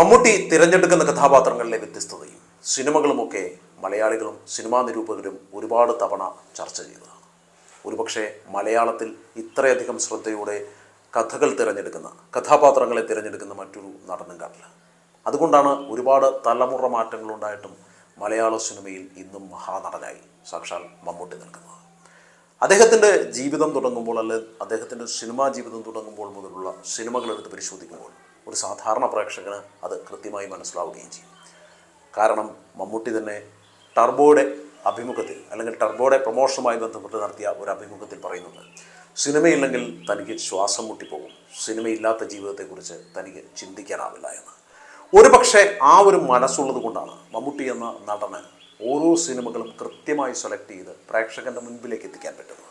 മമ്മൂട്ടി തിരഞ്ഞെടുക്കുന്ന കഥാപാത്രങ്ങളിലെ വ്യത്യസ്തതയും സിനിമകളുമൊക്കെ മലയാളികളും സിനിമാ നിരൂപകരും ഒരുപാട് തവണ ചർച്ച ചെയ്തതാണ്. ഒരുപക്ഷെ മലയാളത്തിൽ ഇത്രയധികം ശ്രദ്ധയോടെ കഥകൾ തിരഞ്ഞെടുക്കുന്ന കഥാപാത്രങ്ങളെ തിരഞ്ഞെടുക്കുന്ന മറ്റൊരു നടനും കാണില്ല. അതുകൊണ്ടാണ് ഒരുപാട് തലമുറ മാറ്റങ്ങളുണ്ടായിട്ടും മലയാള സിനിമയിൽ ഇന്നും മഹാനടനായി സാക്ഷാൽ മമ്മൂട്ടി നിൽക്കുന്നത്. അദ്ദേഹത്തിന്റെ ജീവിതം തുടങ്ങുമ്പോൾ അല്ലെ അദ്ദേഹത്തിന്റെ സിനിമാ ജീവിതം തുടങ്ങുമ്പോൾ മുതലുള്ള സിനിമകളെടുത്ത് പരിശോധിക്കുമ്പോൾ ഒരു സാധാരണ പ്രേക്ഷകന് അത് കൃത്യമായി മനസ്സിലാവുകയും ചെയ്യും. കാരണം മമ്മൂട്ടി തന്നെ ടർബോയുടെ അഭിമുഖത്തിൽ അല്ലെങ്കിൽ ടർബോയുടെ പ്രൊമോഷനുമായി ബന്ധപ്പെട്ട് നടത്തിയ ഒരു അഭിമുഖത്തിൽ പറയുന്നുണ്ട്. സിനിമയില്ലെങ്കിൽ തനിക്ക് ശ്വാസം മുട്ടിപ്പോകും. സിനിമയില്ലാത്ത ജീവിതത്തെക്കുറിച്ച് തനിക്ക് ചിന്തിക്കാനാവില്ല എന്ന്. ഒരു പക്ഷേ ആ ഒരു മനസ്സുള്ളത് കൊണ്ടാണ് മമ്മൂട്ടി എന്ന നടന് ഓരോ സിനിമകളും കൃത്യമായി സെലക്ട് ചെയ്ത് പ്രേക്ഷകന്റെ മുൻപിലേക്ക് എത്തിക്കാൻ പറ്റുന്നത്.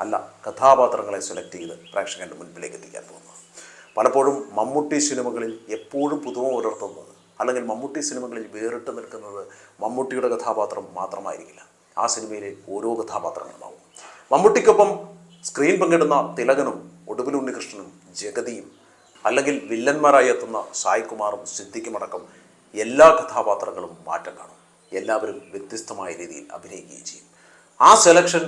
അല്ല കഥാപാത്രങ്ങളെ സെലക്ട് ചെയ്ത് പ്രേക്ഷകന്റെ മുൻപിലേക്ക് എത്തിക്കാൻ പോകുന്നത്. പലപ്പോഴും മമ്മൂട്ടി സിനിമകളിൽ എപ്പോഴും പുതുമ പുലർത്തുന്നത് അല്ലെങ്കിൽ മമ്മൂട്ടി സിനിമകളിൽ വേറിട്ട് നിൽക്കുന്നത് മമ്മൂട്ടിയുടെ കഥാപാത്രം മാത്രമായിരിക്കില്ല. ആ സിനിമയിലെ ഓരോ കഥാപാത്രങ്ങളുമാവും. മമ്മൂട്ടിക്കൊപ്പം സ്ക്രീൻ പങ്കിടുന്ന തിലകനും ഒടുവിൽ ഉണ്ണികൃഷ്ണനും ജഗതിയും അല്ലെങ്കിൽ വില്ലന്മാരായി എത്തുന്ന സായ്കുമാറും സിദ്ദിഖുമടക്കം എല്ലാ കഥാപാത്രങ്ങളും മാറ്റം കാണും. എല്ലാവരും വ്യത്യസ്തമായ രീതിയിൽ അഭിനയിക്കുകയും ചെയ്യും. ആ സെലക്ഷൻ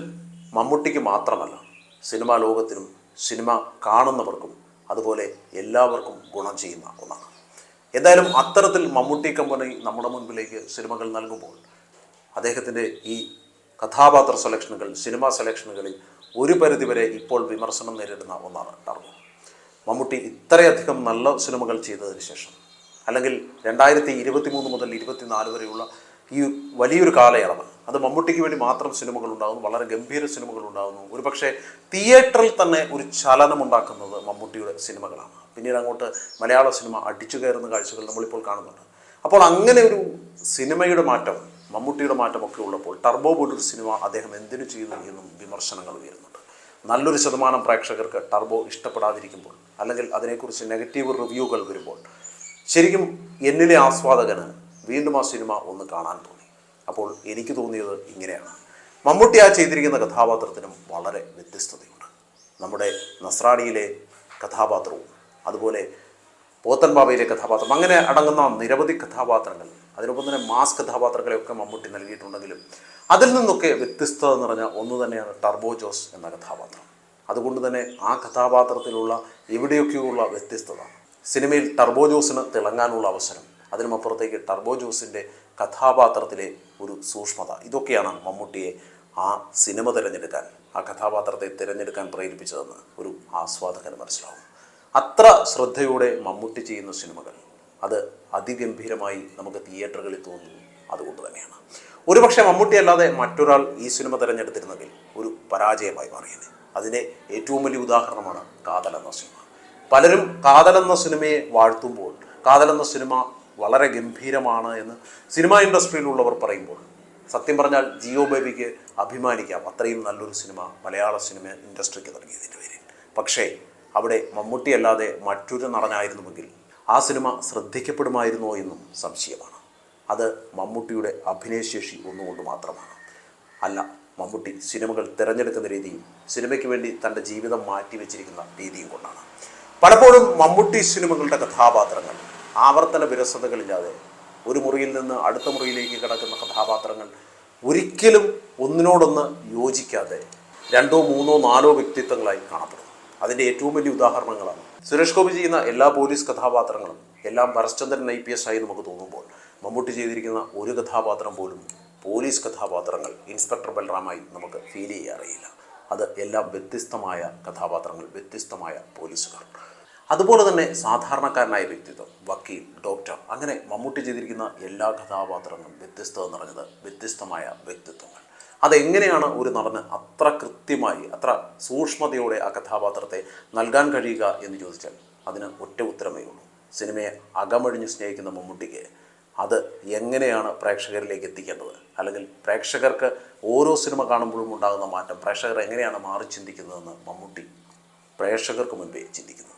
മമ്മൂട്ടിക്ക് മാത്രമല്ല സിനിമാ ലോകത്തിനും സിനിമ കാണുന്നവർക്കും അതുപോലെ എല്ലാവർക്കും ഗുണം ചെയ്യുന്ന ഒന്നാണ്. എന്തായാലും അത്തരത്തിൽ മമ്മൂട്ടി കമ്പനി നമ്മുടെ മുൻപിലേക്ക് സിനിമകൾ നൽകുമ്പോൾ അദ്ദേഹത്തിന്റെ ഈ കഥാപാത്ര സെലക്ഷനുകൾ സിനിമാ സെലക്ഷനുകളിൽ ഒരു പരിധിവരെ ഇപ്പോൾ വിമർശനം നേരിടുന്ന ഒന്നാണ് ടർബോ മമ്മൂട്ടി ഇത്രയധികം നല്ല സിനിമകൾ ചെയ്തതിന് ശേഷം അല്ലെങ്കിൽ രണ്ടായിരത്തി ഇരുപത്തി മൂന്ന് മുതൽ ഇരുപത്തിനാല് വരെയുള്ള ഈ വലിയൊരു കാലയളവ്. അത് മമ്മൂട്ടിക്ക് വേണ്ടി മാത്രം സിനിമകൾ ഉണ്ടാകുന്നു വളരെ ഗംഭീര സിനിമകൾ ഉണ്ടാകുന്നു. ഒരു പക്ഷേ തിയേറ്ററിൽ തന്നെ ഒരു ചലനം ഉണ്ടാക്കുന്നത് മമ്മൂട്ടിയുടെ സിനിമകളാണ്. പിന്നീട് അങ്ങോട്ട് മലയാള സിനിമ അടിച്ചു കയറുന്ന കാഴ്ചകൾ നമ്മളിപ്പോൾ കാണുന്നുണ്ട്. അപ്പോൾ അങ്ങനെ ഒരു സിനിമയുടെ മാറ്റം മമ്മൂട്ടിയുടെ മാറ്റമൊക്കെ ഉള്ളപ്പോൾ ടർബോ പോലൊരു സിനിമ അദ്ദേഹം എന്തിനു ചെയ്യുന്നു എന്നും വിമർശനങ്ങൾ ഉയരുന്നുണ്ട്. നല്ലൊരു ശതമാനം പ്രേക്ഷകർക്ക് ടർബോ ഇഷ്ടപ്പെടാതിരിക്കുമ്പോൾ അല്ലെങ്കിൽ അതിനെക്കുറിച്ച് നെഗറ്റീവ് റിവ്യൂകൾ വരുമ്പോൾ ശരിക്കും എന്നിലെ ആസ്വാദകന് വീണ്ടും ആ സിനിമ ഒന്ന് കാണാൻ തോന്നി. അപ്പോൾ എനിക്ക് തോന്നിയത് ഇങ്ങനെയാണ്. മമ്മൂട്ടി ആ ചെയ്തിരിക്കുന്ന കഥാപാത്രത്തിനും വളരെ വ്യത്യസ്തതയുണ്ട്. നമ്മുടെ നസ്രാണിയിലെ കഥാപാത്രവും അതുപോലെ പോത്തൻബാബയിലെ കഥാപാത്രം അങ്ങനെ അടങ്ങുന്ന നിരവധി കഥാപാത്രങ്ങൾ അതിനൊപ്പം തന്നെ മാസ് കഥാപാത്രങ്ങളെയൊക്കെ മമ്മൂട്ടി നൽകിയിട്ടുണ്ടെങ്കിലും അതിൽ നിന്നൊക്കെ വ്യത്യസ്തത നിറഞ്ഞ ഒന്ന് തന്നെയാണ് ടർബോ ജോസ് എന്ന കഥാപാത്രം. അതുകൊണ്ട് തന്നെ ആ കഥാപാത്രത്തിലുള്ള എവിടെയൊക്കെയുള്ള വ്യത്യസ്തത സിനിമയിൽ ടർബോ ജോസിന് തിളങ്ങാനുള്ള അവസരം അതിനുമപ്പുറത്തേക്ക് ടർബോ ജോസിന്റെ കഥാപാത്രത്തിലെ ഒരു സൂക്ഷ്മത. ഇതൊക്കെയാണ് മമ്മൂട്ടിയെ ആ സിനിമ തിരഞ്ഞെടുക്കാൻ ആ കഥാപാത്രത്തെ തിരഞ്ഞെടുക്കാൻ പ്രേരിപ്പിച്ചതെന്ന് ഒരു ആസ്വാദകന് മനസ്സിലാവും. അത്ര ശ്രദ്ധയോടെ മമ്മൂട്ടി ചെയ്യുന്ന സിനിമകൾ അത് അതിഗംഭീരമായി നമുക്ക് തിയേറ്ററുകളിൽ തോന്നുന്നു അതുകൊണ്ട് തന്നെയാണ്. ഒരുപക്ഷെ മമ്മൂട്ടി അല്ലാതെ മറ്റൊരാൾ ഈ സിനിമ തിരഞ്ഞെടുത്തിരുന്നെങ്കിൽ ഒരു പരാജയമായി മാറിയത് അതിന്റെ ഏറ്റവും വലിയ ഉദാഹരണമാണ് കാതൽ എന്ന സിനിമ. പലരും കാതൽ എന്ന സിനിമയെ വാഴ്ത്തുമ്പോൾ കാതൽ എന്ന സിനിമ വളരെ ഗംഭീരമാണ് എന്ന് സിനിമാ ഇൻഡസ്ട്രിയിലുള്ളവർ പറയുമ്പോൾ. സത്യം പറഞ്ഞാൽ ജിയോ ബേബിക്ക് അഭിമാനിക്കാം. അത്രയും നല്ലൊരു സിനിമ മലയാള സിനിമ ഇൻഡസ്ട്രിക്ക് നൽകിയതിന്റെ പേരിൽ. പക്ഷേ അവിടെ മമ്മൂട്ടി അല്ലാതെ മറ്റൊരു നടനായിരുന്നുവെങ്കിൽ ആ സിനിമ ശ്രദ്ധിക്കപ്പെടുമായിരുന്നോ എന്നും സംശയമാണ്. അത് മമ്മൂട്ടിയുടെ അഭിനയശേഷി ഒന്നുകൊണ്ട് മാത്രമാണ്. അല്ല മമ്മൂട്ടി സിനിമകൾ തിരഞ്ഞെടുക്കുന്ന രീതിയും സിനിമയ്ക്ക് വേണ്ടി തന്റെ ജീവിതം മാറ്റിവെച്ചിരിക്കുന്ന രീതിയും കൊണ്ടാണ്. പലപ്പോഴും മമ്മൂട്ടി സിനിമകളുടെ കഥാപാത്രങ്ങൾ ആവർത്തന വിരസതകളില്ലാതെ ഒരു മുറിയിൽ നിന്ന് അടുത്ത മുറിയിലേക്ക് കിടക്കുന്ന കഥാപാത്രങ്ങൾ ഒരിക്കലും ഒന്നിനോടൊന്ന് യോജിക്കാതെ രണ്ടോ മൂന്നോ നാലോ വ്യക്തിത്വങ്ങളായി കാണപ്പെടുന്നു. അതിന്റെ ഏറ്റവും വലിയ ഉദാഹരണങ്ങളാണ്. സുരേഷ് ഗോപി ചെയ്യുന്ന എല്ലാ പോലീസ് കഥാപാത്രങ്ങളും എല്ലാം ഭരശ്ചന്ദ്രൻ ഐ പി എസ് ആയി നമുക്ക് തോന്നുമ്പോൾ മമ്മൂട്ടി ചെയ്തിരിക്കുന്ന ഒരു കഥാപാത്രം പോലും പോലീസ് കഥാപാത്രങ്ങൾ ഇൻസ്പെക്ടർ ബൽറാമായി നമുക്ക് ഫീൽ ചെയ്യാറിയില്ല. അത് എല്ലാം വ്യത്യസ്തമായ കഥാപാത്രങ്ങൾ വ്യത്യസ്തമായ പോലീസുകാർ. അതുപോലെ തന്നെ സാധാരണക്കാരനായ വ്യക്തിത്വം വക്കീൽ ഡോക്ടർ അങ്ങനെ മമ്മൂട്ടി ചെയ്തിരിക്കുന്ന എല്ലാ കഥാപാത്രങ്ങളും വ്യത്യസ്തത നിറഞ്ഞത് വ്യത്യസ്തമായ വ്യക്തിത്വങ്ങൾ. അതെങ്ങനെയാണ് ഒരു നടന് അത്ര കൃത്യമായി അത്ര സൂക്ഷ്മതയോടെ ആ കഥാപാത്രത്തെ നൽകാൻ കഴിയുക എന്ന് ചോദിച്ചാൽ അതിന് ഒറ്റ ഉത്തരമേ ഉള്ളൂ. സിനിമയെ അകമഴിഞ്ഞ് സ്നേഹിക്കുന്ന മമ്മൂട്ടിക്ക് അത് എങ്ങനെയാണ് പ്രേക്ഷകരിലേക്ക് എത്തിക്കേണ്ടത്? അല്ലെങ്കിൽ പ്രേക്ഷകർക്ക് ഓരോ സിനിമ കാണുമ്പോഴും ഉണ്ടാകുന്ന മാറ്റം പ്രേക്ഷകർ എങ്ങനെയാണ് മാറി ചിന്തിക്കുന്നതെന്ന് മമ്മൂട്ടി പ്രേക്ഷകർക്ക് മുൻപേ ചിന്തിക്കുന്നു.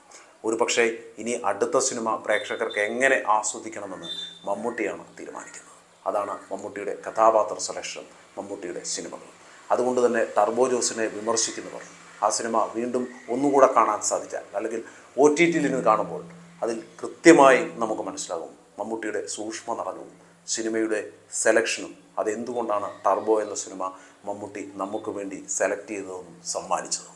ഒരു പക്ഷേ ഇനി അടുത്ത സിനിമ പ്രേക്ഷകർക്ക് എങ്ങനെ ആസ്വദിക്കണമെന്ന് മമ്മൂട്ടിയാണ് തീരുമാനിക്കുന്നത്. അതാണ് മമ്മൂട്ടിയുടെ കഥാപാത്ര സെലക്ഷൻ മമ്മൂട്ടിയുടെ സിനിമകൾ. അതുകൊണ്ട് തന്നെ ടർബോ ജോസിനെ വിമർശിക്കുന്നവർ ആ സിനിമ വീണ്ടും ഒന്നുകൂടെ കാണാൻ സാധിച്ചാൽ അല്ലെങ്കിൽ ഒ ടി ടിയിൽ നിന്ന് കാണുമ്പോൾ അതിൽ കൃത്യമായി നമുക്ക് മനസ്സിലാകും മമ്മൂട്ടിയുടെ സൂക്ഷ്മ നടനവും സിനിമയുടെ സെലക്ഷനും അതെന്തുകൊണ്ടാണ് ടർബോ എന്ന സിനിമ മമ്മൂട്ടി നമുക്ക് വേണ്ടി സെലക്ട് ചെയ്തതെന്നും സമ്മാനിച്ചത്.